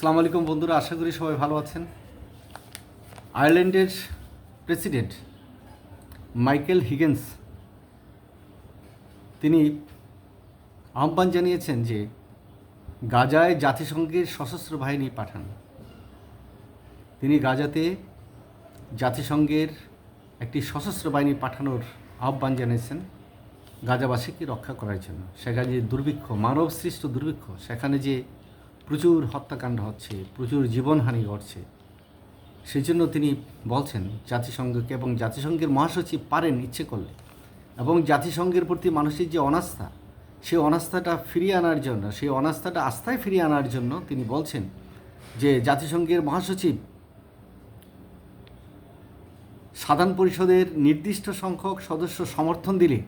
আসসালামু আলাইকুম বন্ধুরা, আশা করি সবাই ভালো আছেন। আয়ারল্যান্ডের প্রেসিডেন্ট মাইকেল হিগেন্স, তিনি আহ্বান জানিয়েছেন যে গাজায় জাতিসংঘের সশস্ত্র বাহিনী পাঠান। তিনি গাজাতে জাতিসংঘের একটি সশস্ত্র বাহিনী পাঠানোর আহ্বান জানিয়েছেন, গাজাবাসীকে রক্ষা করার জন্য। সেখানে যে দুর্ভিক্ষ মানব সৃষ্ট দুর্ভিক্ষ, সেখানে যে প্রচুর হত্যাকাণ্ড হচ্ছে, প্রচুর জীবনহানি ঘটছে। সেই জন্য তিনি বলছেন, জাতিসংঘকে এবং জাতিসংঘের মহাসচিব পারেন ইচ্ছে করলে, এবং জাতিসংঘের প্রতি মানুষের যে অনাস্থা, সেই অনাস্থাটা ফিরিয়ে আনার জন্য, সেই অনাস্থাটা আস্থায় ফিরিয়ে আনার জন্য তিনি বলছেন যে, জাতিসংঘের মহাসচিব সাধারণ পরিষদের নির্দিষ্ট সংখ্যক সদস্য সমর্থন দিলে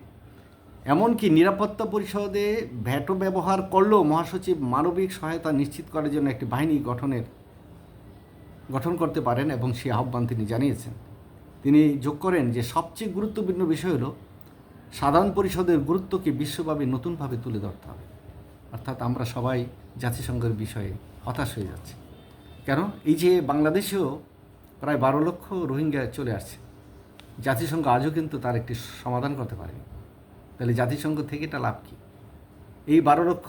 এমনকি নিরাপত্তা পরিষদে ভ্যাটো ব্যবহার করলেও মহাসচিব মানবিক সহায়তা নিশ্চিত করার জন্য একটি বাহিনী গঠনের, গঠন করতে পারেন এবং সেই আহ্বান তিনি জানিয়েছেন। তিনি যোগ করেন যে সবচেয়ে গুরুত্বপূর্ণ বিষয় হলো, সাধারণ পরিষদের গুরুত্বকে বিশ্বব্যাপী নতুনভাবে তুলে ধরতে হবে। অর্থাৎ আমরা সবাই জাতিসংঘের বিষয়ে হতাশ হয়ে যাচ্ছি। কেন? এই যে বাংলাদেশেও প্রায় বারো লক্ষ রোহিঙ্গা চলে আসছে, জাতিসংঘ আজও কিন্তু তার একটি সমাধান করতে পারেনি। তাহলে জাতিসংঘ থেকে এটা লাভ কী? এই বারো লক্ষ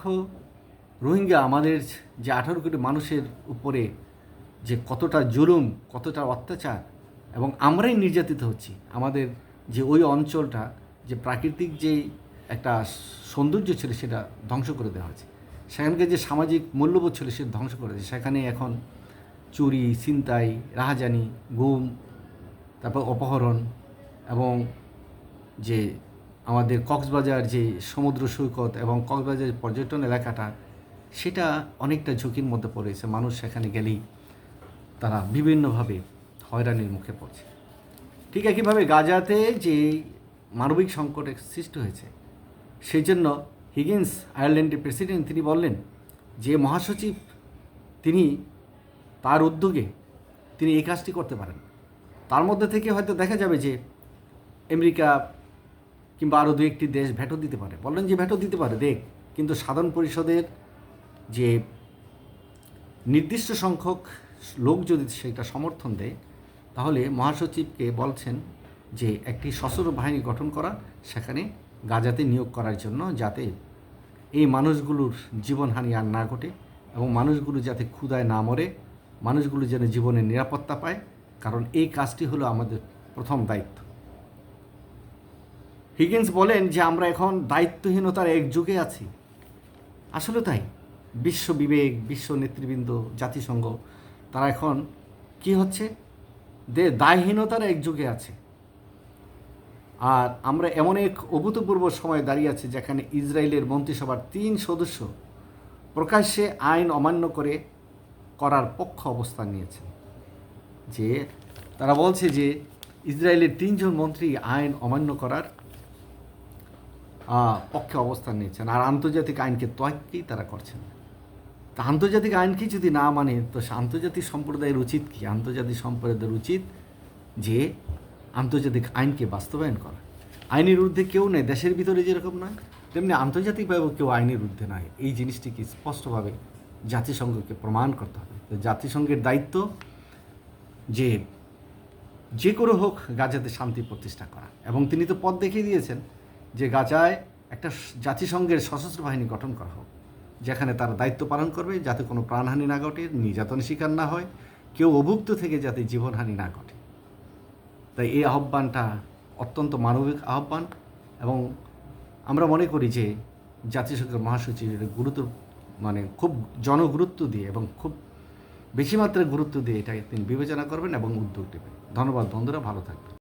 রোহিঙ্গা আমাদের যে আঠারো কোটি মানুষের উপরে যে কতটা জুলুম, কতটা অত্যাচার এবং আমরাই নির্যাতিত হচ্ছি, আমাদের যে ওই অঞ্চলটা, যে প্রাকৃতিক যে একটা সৌন্দর্য ছিল সেটা ধ্বংস করে দেওয়া হয়েছে। সেখানকার যে সামাজিক মূল্যবোধ ছিল সেটা ধ্বংস করে দিয়েছে। সেখানে এখন চুরি, ছিনতাই, রাহাজানি, গুম, তারপর অপহরণ এবং যে আমাদের কক্সবাজার যে সমুদ্র সৈকত এবং কক্সবাজার পর্যটন এলাকাটা, সেটা অনেকটা ঝুঁকির মধ্যে পড়েছে। মানুষ সেখানে গেলেই তারা বিভিন্নভাবে হয়রানির মুখে পড়ছে। ঠিক একইভাবে গাজাতে যে মানবিক সংকটের সৃষ্টি হয়েছে সেই জন্য হিগিন্স আয়ারল্যান্ডের প্রেসিডেন্ট তিনি বললেন যে মহাসচিব তিনি তার উদ্যোগে তিনি এই কাজটি করতে পারেন। তার মধ্যে থেকে হয়তো দেখা যাবে যে আমেরিকা কিংবা আরও দু একটি দেশ ভেটো দিতে পারে। বললেন যে ভেটো দিতে পারে, দেখ। কিন্তু সাধারণ পরিষদের যে নির্দিষ্ট সংখ্যক লোক যদি সেটা সমর্থন দেয়, তাহলে মহাসচিবকে বলছেন যে একটি সশস্ত্র বাহিনী গঠন করা, সেখানে গাজাতে নিয়োগ করার জন্য যাতে এই মানুষগুলোর জীবনহানি আর না ঘটে এবং মানুষগুলো যাতে ক্ষুদায় না মরে, মানুষগুলো যেন জীবনের নিরাপত্তা পায়। কারণ এই কাজটি হলো আমাদের প্রথম দায়িত্ব। হিগিন্স বলেন যে আমরা এখন দায়িত্বহীনতার এক যুগে আছি। আসলে তাই, বিশ্ব বিবেক, বিশ্ব নেতৃবৃন্দ, জাতিসংঘ, তারা এখন কি হচ্ছে? দে দায়হীনতার এক যুগে আছে। আর আমরা এমন এক অভূতপূর্ব সময় দাঁড়িয়ে আছি যেখানে ইসরায়েলের মন্ত্রিসভার তিন সদস্য প্রকাশ্যে আইন অমান্য করে করার পক্ষ অবস্থান নিয়েছেন। যে তারা বলছে যে ইসরায়েলের তিনজন মন্ত্রী আইন অমান্য করার পক্ষে অবস্থান নিয়েছেন। আর আন্তর্জাতিক আইনকে তোয়াক্কেই তারা করছেন তা আন্তর্জাতিক আইনকে যদি না মানে তো আন্তর্জাতিক সম্প্রদায়ের উচিত কি? আন্তর্জাতিক সম্প্রদায়ের উচিত যে আন্তর্জাতিক আইনকে বাস্তবায়ন করা। আইনের ঊর্ধ্বে কেউ নেই, দেশের ভিতরে যেরকম নয়, তেমনি আন্তর্জাতিকভাবেও কেউ আইনের ঊর্ধ্বে নয়। এই জিনিসটিকে স্পষ্টভাবে জাতিসংঘকে প্রমাণ করতে হবে। তো জাতিসংঘের দায়িত্ব যে যে করে হোক গাজাতে শান্তি প্রতিষ্ঠা করা। এবং তিনি তো পথ দেখিয়ে দিয়েছেন যে গাজায় একটা জাতিসংঘের সশস্ত্র বাহিনী গঠন করা হোক, যেখানে তারা দায়িত্ব পালন করবে যাতে কোনো প্রাণহানি না ঘটে, নির্যাতন শিকার না হয়, কেউ অভুক্ত থেকে যাতে জীবনহানি না ঘটে। তাই এই আহ্বানটা অত্যন্ত মানবিক আহ্বান এবং আমরা মনে করি যে জাতিসংঘের মহাসচিব গুরুত্ব মানে খুব জনগুরুত্ব দিয়ে এবং খুব বেশি মাত্রায় গুরুত্ব দিয়ে এটাকে তিনি বিবেচনা করবেন এবং উদ্যোগ নেবেন। ধন্যবাদ বন্ধুরা, ভালো থাকবেন।